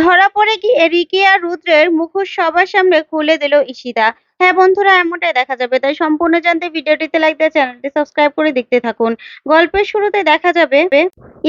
ধরা পড়ে গিয়ে রিকি আর রুদ্রের মুখোশ সবার সামনে খুলে দিল ঈশিতা। হ্যাঁ বন্ধুরা, এমনটাই দেখা যাবে। তাই সম্পূর্ণ জানতে ভিডিওটিতে লাইক দিয়ে চ্যানেলটি সাবস্ক্রাইব করে দেখতে থাকুন। গল্পের শুরুতে দেখা যাবে,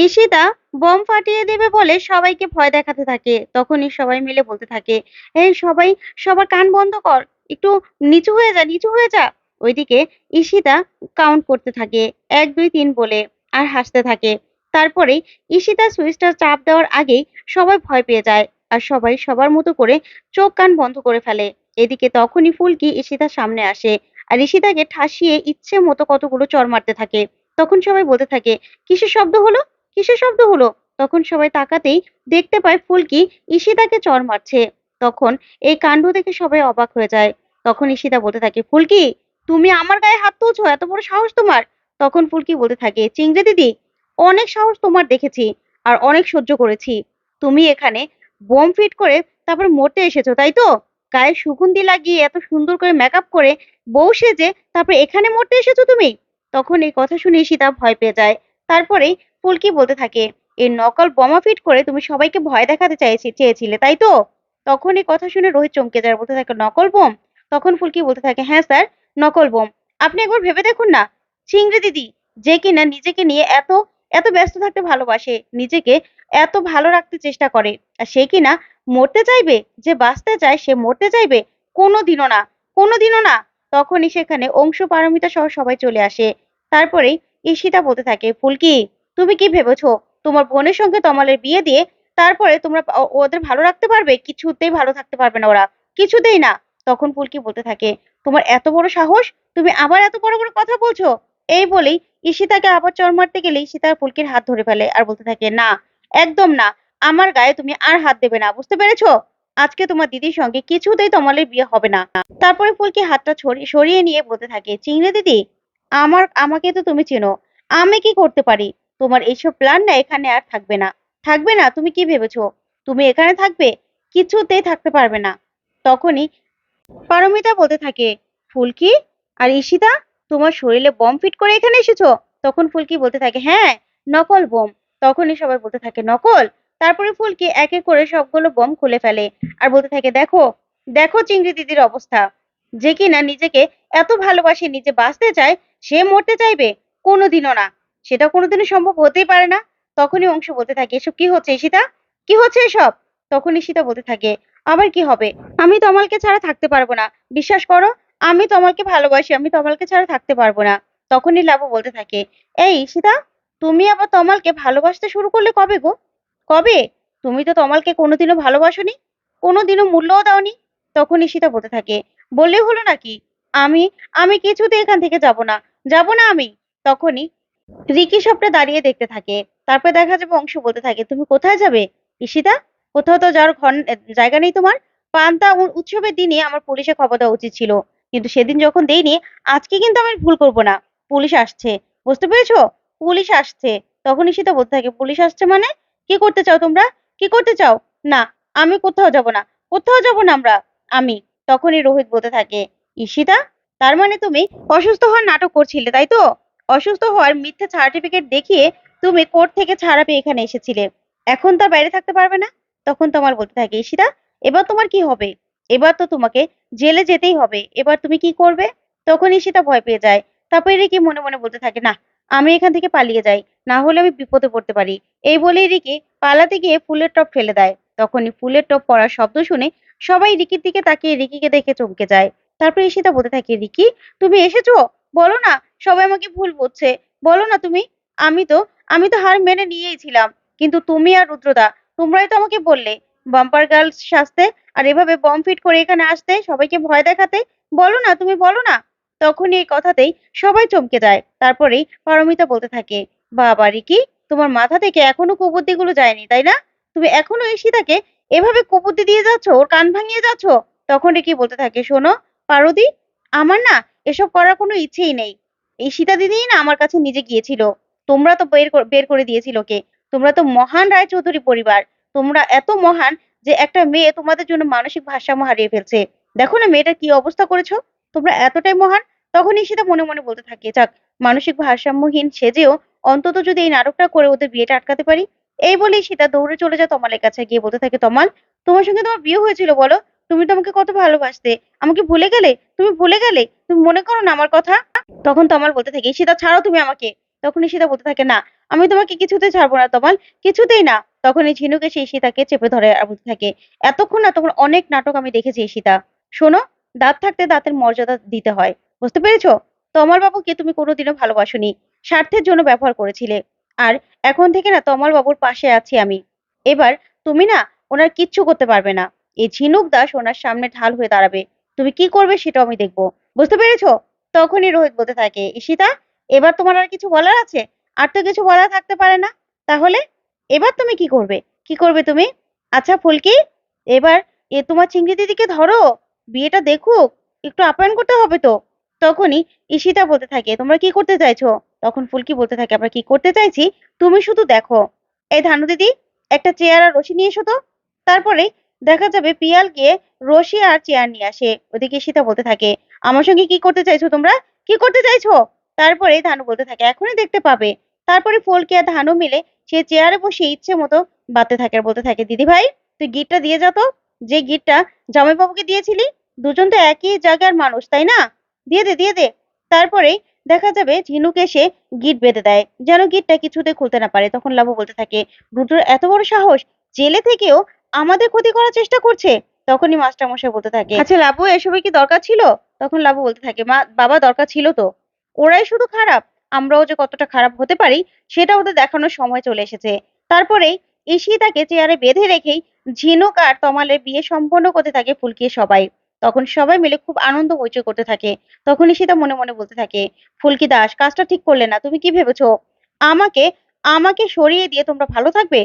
ঈশিতা বম ফাটিয়ে দেবে বলে সবাইকে ভয় দেখাতে থাকে। তখনই সবাই মিলে বলতে থাকে, এই সবাই, সবার কান বন্ধ কর। একটু নিচু হয়ে যা, নিচু হয়ে যা। ওইদিকে ঈশিতা কাউন্ট করতে থাকে, এক, দুই, তিন বলে, আর হাসতে থাকে। তারপরে ঈশিতা সুইচটা চাপ দেওয়ার আগেই সবাই ভয় পেয়ে যায় আর সবাই সবার মতো করে চোখ কান বন্ধ করে ফেলে। এদিকে তখনই ফুলকি ঈশিতার সামনে আসে আর ঈশিতাকে ঠাসিয়ে ইচ্ছে মতো কতগুলো চর মারতে থাকে। তখন সবাই বলতে থাকে, কিসের শব্দ হলো? কিসের শব্দ হলো? তখন সবাই তাকাতেই দেখতে পায় ফুলকি ঈশিতাকে চর মারছে। তখন এই কাণ্ড দেখে সবাই অবাক হয়ে যায়। তখন ঈশিতা বলতে থাকে, ফুলকি, তুমি আমার গায়ে হাত তুলছো? এত বড় সাহস তোমার? তখন ফুলকি বলতে থাকে, চিংড়ি দিদি অনেক সাহস তোমার দেখেছি আর অনেক সহ্য করেছি। তুমি এখানে বোম ফিট করে তারপর মরতে এসেছ, তাই তো? গায়ে সুগন্ধি লাগিয়ে এত সুন্দর করে মেকআপ করে বউ সেজে তারপর এখানে মরতে এসেছ তুমি? তখন এই কথা শুনে সীতা ভয় পেয়ে যায়। তারপরেই ফুলকি বলতে থাকে, এই নকল বোমা ফিট করে তুমি সবাইকে ভয় দেখাতে চাইছি, চেয়েছিলে, তাই তো? তখন এই কথা শুনে রোহিত চমকে যায়, বলতে থাকে, নকল বোম? তখন ফুলকি বলতে থাকে হ্যাঁ স্যার, নকল বোম। আপনি একবার ভেবে দেখুন না। চিংড়ি দিদি, যে কিনা নিজেকে নিয়ে এত এত ব্যস্ত থাকতে ভালোবাসে, নিজেকে এত ভালো রাখতে চেষ্টা করে। আর সে কিনা মরতে চাইবে? যে বাঁচতে চায় সে মরতে চাইবে? কোনোদিনও না কোনোদিনও না। তখনই সেখানে অংশ পারমিতা সহ সবাই চলে আসে। তারপরেই ঈশিতা বলতে থাকে, ফুলকি, তুমি কি ভেবেছো তোমার বোনের সঙ্গে তমালের বিয়ে দিয়ে তারপরে তোমরা ওদের ভালো রাখতে পারবে? কিছুতেই ভালো থাকতে পারবে না ওরা। কিছুতেই না। তখন ফুলকি বলতে থাকে, তোমার এত বড় সাহস? তুমি আবার এত বড় বড় কথা বলছো? এই বলেই ঈশিতাকে আবার চর মারতে গেলে ঈশিতা ফুলকির হাত ধরে ফেলে আর বলতে থাকে, না, একদম না, আমার গায়ে তুমি আর হাত দেবে না, বুঝতে পেরেছ? আজকে তোমার দিদির সঙ্গে কিছুতেই তোমাদের বিয়ে হবে না। তারপরে ফুলকি হাতটা সরিয়ে নিয়ে বলতে থাকে, চিংড়ি দিদি, আমার, আমাকে তো তুমি চেনো, আমি কি করতে পারি? তোমার এইসব প্ল্যান না এখানে আর থাকবে না। থাকবে না, তুমি কি ভেবেছো? তুমি এখানে থাকবে? কিছুতেই থাকতে পারবে না। তখনই পারমিতা বলতে থাকে ফুলকি আর ঈশিতা তোমার শরীরে বম ফিট করে এখানে এসেছ? তখন ফুলকি বলতে থাকে হ্যাঁ নকল বোম। তখনই সবাই বলতে থাকে, নকল? তারপরে ফুলকি এক এক করে সবগুলো বম খুলে ফেলে আর বলতে থাকে, দেখো দেখো চিংড়ি দিদির অবস্থা। যে কিনা নিজেকে এত ভালোবাসে নিজে বাঁচতে চায়, সে মরতে চাইবে কোনোদিনও না। সেটা কোনোদিনও সম্ভব হতেই পারে না। তখনই অংশ বলতে থাকে, এসব কি হচ্ছে ঈশিতা? কি হচ্ছে এসব? তখন ঈশিতা বলতে থাকে, আবার কি হবে? আমি তমালকে ছাড়া থাকতে পারব না। বিশ্বাস করো আমি তমালকে ভালোবাসি, আমি তমালকে ছাড়া থাকতে পারব না। তখনই লাবু বলতে থাকে, এই ঈশিতা তুমি আবার তমালকে ভালোবাসতে শুরু করলে কবে গো? কবে? তুমি তো তমালকে কোনোদিনও ভালোবাসোনি, কোনোদিনও মূল্যও দাওনি। তখন ঈশিতা বলতে থাকে বললে হলো নাকি? আমি আমি কিছুতে এখান থেকে যাব না যাব না আমি? তখনই রিকি সবটা দাঁড়িয়ে দেখতে থাকে, তারপর দেখা যাবে অংশ বলতে থাকে, তুমি কোথায় যাবে? ঈশিতা কোথাও তো যাওয়ার ঘন জায়গা নেই তোমার। পান্তা উৎসবের দিনে আমার পুলিশে খবর দেওয়া উচিত ছিল। কিন্তু সেদিন যখন দেইনি, আজকে কিন্তু আমি ভুল করব না। পুলিশ আসছে। বুঝতে পেরেছ? পুলিশ আসছে। তখন ঈশিতা বলতে থাকে, পুলিশ আসছে মানে? কি করতে চাও তোমরা? কি করতে চাও? না, আমি কোথাও যাব না। কোথাও যাব না আমরা, আমি। তখনই রোহিত বলতে থাকে ঈশিতা তার মানে তুমি অসুস্থ হওয়ার নাটক করছিলে, তাই তো? অসুস্থ হওয়ার মিথ্যা সার্টিফিকেট দেখিয়ে তুমি কোর্ট থেকে ছাড়া পেয়ে এখানে এসেছিলে। এখন তার বাইরে থাকতে পারবে না? তখন তোমার বলতে থাকে ঈশিতা এবার তোমার কি হবে? এবার তো তোমাকে জেলে যেতেই হবে। এবার তুমি কি করবে? তখন ঈশিতা ভয় পেয়ে যায়। তারপরে রিকি মনে মনে বলতে থাকে, না, আমি এখান থেকে পালিয়ে যাই। না হলে আমি বিপদে পড়তে পারি। এই বলেই রিকি পালাতে গিয়ে ফুলের টপ ফেলে দেয়। তখনই ফুলের টপ পড়ার শব্দ শুনে সবাই রিকির দিকে তাকিয়ে রিকিকে দেখে চমকে যায়। তারপরে ঈশিতা বলতে থাকে, রিকি, তুমি এসেছ? বলো না, সবাই আমাকে ভুল বুঝছে বলো না তুমি, আমি তো আমি তো হার মেনে নিয়েই ছিলাম। কিন্তু তুমি আর রুদ্রদা, তোমরাই তো আমাকে বললে। বাম্পার গার্লস সাজতে আর এভাবে বম ফিট করে এখানে আসতে, সবাইকে ভয় দেখাতে, বলো না, তুমি বলো না। তখন এই কথাতেই সবাই চমকে যায়। তারপরেই পারমিতা বলতে থাকে, বাবা রিকি তোমার মাথা থেকে এখনও কুবুদ্দিগুলো যায়নি, তাই না? তুমি এখনও ঈশিতাকে এভাবে কুবুদ্দি দিয়ে যাচ্ছ, ওর কান ভাঙিয়ে যাচ্ছ? তখন রিকি বলতে থাকে, শোনো, পারদি, আমার না এসব করার কোনো ইচ্ছেই নেই। এই সীতা দিদিই না আমার কাছে নিজে গিয়েছিল। তোমরা তো বের বের করে দিয়েছিল কে তোমরা তো মহান রায়চৌধুরী পরিবার। তোমরা এত মহান যে একটা মেয়ে তোমাদের জন্য মানসিক ভারসাম্য হারিয়ে ফেলছে। দেখো না মেয়েটার কি অবস্থা করেছ? তোমরা এতটাই মহান? তখন ঈশিতা মনে মনে বলতে থাকে, যাক, মানসিক ভারসাম্যহীন সেজেও অন্তত যদি এই নাটকটা করে ওদের বিয়েটা আটকাতে পারি? এই বলেই সীতা দৌড়ে চলে যায় তমালের কাছে। গিয়ে বলতে থাকে, তমাল, তোমার সঙ্গে তোমার বিয়ে হয়েছিল বলো? তুমি তো আমাকে কত ভালোবাসতে। আমাকে ভুলে গেলে? তুমি ভুলে গেলে? তুমি মনে করো না আমার কথা? তখন তমাল বলতে থাকে সীতা ছাড়ো তুমি আমাকে। তখন সীতা বলতে থাকে, না, আমি তোমাকে কিছুতেই ছাড়বো না তমাল, কিছুতেই না। তখন এই ঝিনুক এসে সীতাকে চেপে ধরে আর থাকে, এতক্ষণ না তখন অনেক নাটক আমি দেখেছি সীতা। শোনো, দাঁত থাকতে দাঁতের মর্যাদা দিতে হয়। বুঝতে পেরেছ? তমাল বাবুকে তুমি কোনোদিনও ভালোবাসোনি। স্বার্থের জন্য ব্যবহার করেছিলে। আর এখন থেকে না তমাল বাবুর পাশে আছি আমি। এবার তুমি না ওনার কিচ্ছু করতে পারবে না। এই ঝিনুক দাস ওনার সামনে ঢাল হয়ে দাঁড়াবে। তুমি কি করবে সেটাও আমি দেখব। বুঝতে পেরেছ? তখনই রোহিত বলতে থাকে ঈশিতা এবার তোমার আর কিছু বলার আছে? আর তো কিছু বলার থাকতে পারে না। তাহলে এবার তুমি কি করবে? কি করবে তুমি? আচ্ছা ফুলকি, এবার এ তোমার চিংড়ি দিদিকে ধরো, বিয়েটা দেখুক, একটু আপ্যায়ন করতে হবে তো। তখনই ঈশিতা বলতে থাকে, তোমরা কি করতে চাইছো? তখন ফুলকি বলতে থাকে, আমরা কি করতে চাইছি? তুমি শুধু দেখো। এই ধানু দিদি, একটা চেয়ার আর রশি নিয়ে এসো তো। তারপরে দেখা যাবে পিয়াল গিয়ে রশি আর চেয়ার নিয়ে আসে। ওদিকে সীতা বলতে থাকে, আমার সঙ্গে কি করতে চাইছো তোমরা? কি করতে চাইছো? তারপরে ধানু বলতে থাকে, এখনই দেখতে পাবে। তারপরে ফুলকি আর ধানু মিলে সে চেয়ারে বসে ইচ্ছে মতো বাতে থাকে আর বলতে থাকে দিদি ভাই তুই গিটটা দিয়ে যা তো। যে গিটটা জামাইবাবুকে দিয়েছিলি দুজন তো একই জায়গার মানুষ তাই না? দিয়ে দে দিয়ে দে। তারপরে দেখা যাবে ঝিনুক এসে গিট বেঁধে দেয় যেন গিটটা কিছুতে খুলতে না পারে। তখন লাবু বলতে থাকে রুদ্র এত বড় সাহস জেলে থেকেও আমাদের ক্ষতি করার চেষ্টা করছে? তখনই মাস্টার মশাই বলতে থাকে আচ্ছা লাবু এসবের কি দরকার ছিল? তখন লাবু বলতে থাকে মা বাবা দরকার ছিল তো। ওরাই শুধু খারাপ আমরাও যে কতটা খারাপ হতে পারি, সেটা ওদের দেখানোর সময় চলে এসেছে। তারপরে ঈশিতাকে চেয়ারে বেঁধে রেখেই ঝিনুক আর তমালের বিয়ে সম্পন্ন করতে থাকে ফুলকিয়ে সবাই। তখন সবাই মিলে খুব আনন্দ হইচই করতে থাকে। তখন ঈশিতা মনে মনে বলতে থাকে, ফুলকি দাস, কাজটা ঠিক করলে না, তুমি কি ভেবেছো? আমাকে আমাকে সরিয়ে দিয়ে তোমরা ভালো থাকবে?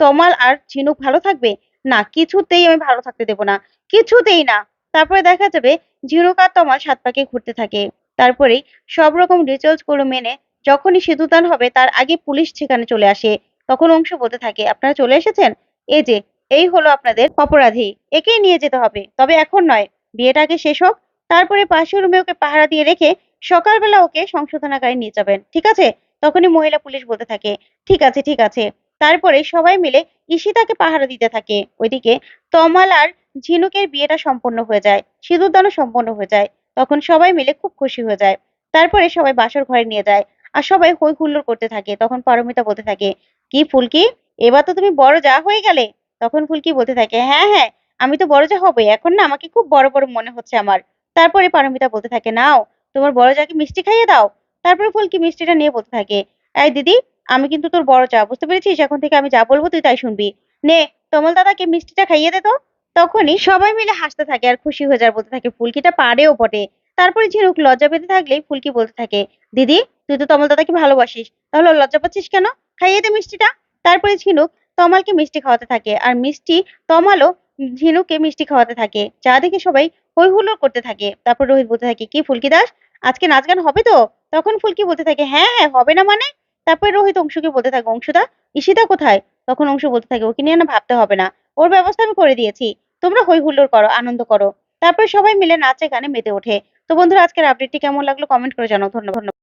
তমাল আর ঝিনুক ভালো থাকবে? না, কিছুতেই আমি ভালো থাকতে দেবো না, কিছুতেই না। তারপরে দেখা যাবে ঝিনুক আর তমাল সাত পাকে ঘুরতে থাকে। তারপরেই সব রকম রিচুয়ালসগুলো মেনে যখনই সিঁদুরদান হবে, তার আগে পুলিশ সেখানে চলে আসে। তখন অংশ বলতে থাকে, আপনারা চলে এসেছেন? এই যে, এই হলো আপনাদের অপরাধী। একেই নিয়ে যেতে হবে। তবে এখন নয়। বিয়েটা আগে শেষ হোক, তারপরে পাশের রুমে ওকে পাহারা দিয়ে রেখে সকালবেলা ওকে সংশোধনাগারে নিয়ে যাবেন। ঠিক আছে? তখনই মহিলা পুলিশ বলতে থাকে, ঠিক আছে ঠিক আছে। তারপরে সবাই মিলে ঈশিতাকে পাহারা দিতে থাকে। ওইদিকে তমাল আর ঝিনুকের বিয়েটা সম্পন্ন হয়ে যায়। সিঁদুরদানও সম্পন্ন হয়ে যায়। তখন সবাই মিলে খুব খুশি হয়ে যায়। তারপরে সবাই বাসর ঘরে নিয়ে যায় আর সবাই হই হুল্লোড় করতে থাকে। তখন পারমিতা বলতে থাকে, কি ফুলকি, এবার তো তুমি বড় যা হয়ে গেলে। তখন ফুলকি বলতে থাকে হ্যাঁ হ্যাঁ আমি তো বড় যা হবে এখন না আমাকে খুব বড় বড় মনে হচ্ছে আমার। তারপরে পারমিতা বলতে থাকে, নাও, তোমার বড় যাকে মিষ্টি খাইয়ে দাও। তারপরে ফুলকি মিষ্টিটা নিয়ে বলতে থাকে, এই দিদি, আমি কিন্তু তোর বড় চা বুঝতে পেরেছিস? এখন থেকে আমি যা বলব তুই তাই শুনবি। নে, তমল দাদাকে মিষ্টিটা খাইয়ে দে তো। তখনই সবাই মিলে হাসতে থাকে আর খুশি হয়ে যায় বলতে থাকে, ফুলকিটা পারেও বটে। তারপরে ঝিনুক লজ্জা পেতে থাকলেই ফুলকি বলতে থাকে, দিদি, তুই তো তমল দাদাকে ভালোবাসিস, তাহলে লজ্জা পাচ্ছিস কেন? খাইয়ে দে মিষ্টিটা। তারপরে ঝিনুক তমালকে মিষ্টি খাওয়াতে থাকে আর মিষ্টি তমালও ঝিনুকে মিষ্টি খাওয়াতে থাকে। যা দেখে সবাই হই হুল্লোড় করতে থাকে। তারপর রোহিত বলতে থাকে, কি ফুলকি দাস, আজকে নাচ গান হবে তো? তখন ফুলকি বলতে থাকে হ্যাঁ হ্যাঁ হবে না মানে? তারপরে রোহিত অংশুকে বলতে থাকে, অংশুদা, ঈশিতা কোথায়? তখন অংশু বলতে থাকে, ওকে নিয়ে না ভাবতে হবে না। ওর ব্যবস্থা আমি করে দিয়েছি। তোমরা হই হুল্লোড় করো, আনন্দ করো। তারপরে সবাই মিলে নাচে গানে মেতে ওঠে। তো বন্ধুরা, আজকের আপডেটটি কেমন লাগল? কমেন্ট করে জানাও। ধন্যবাদ।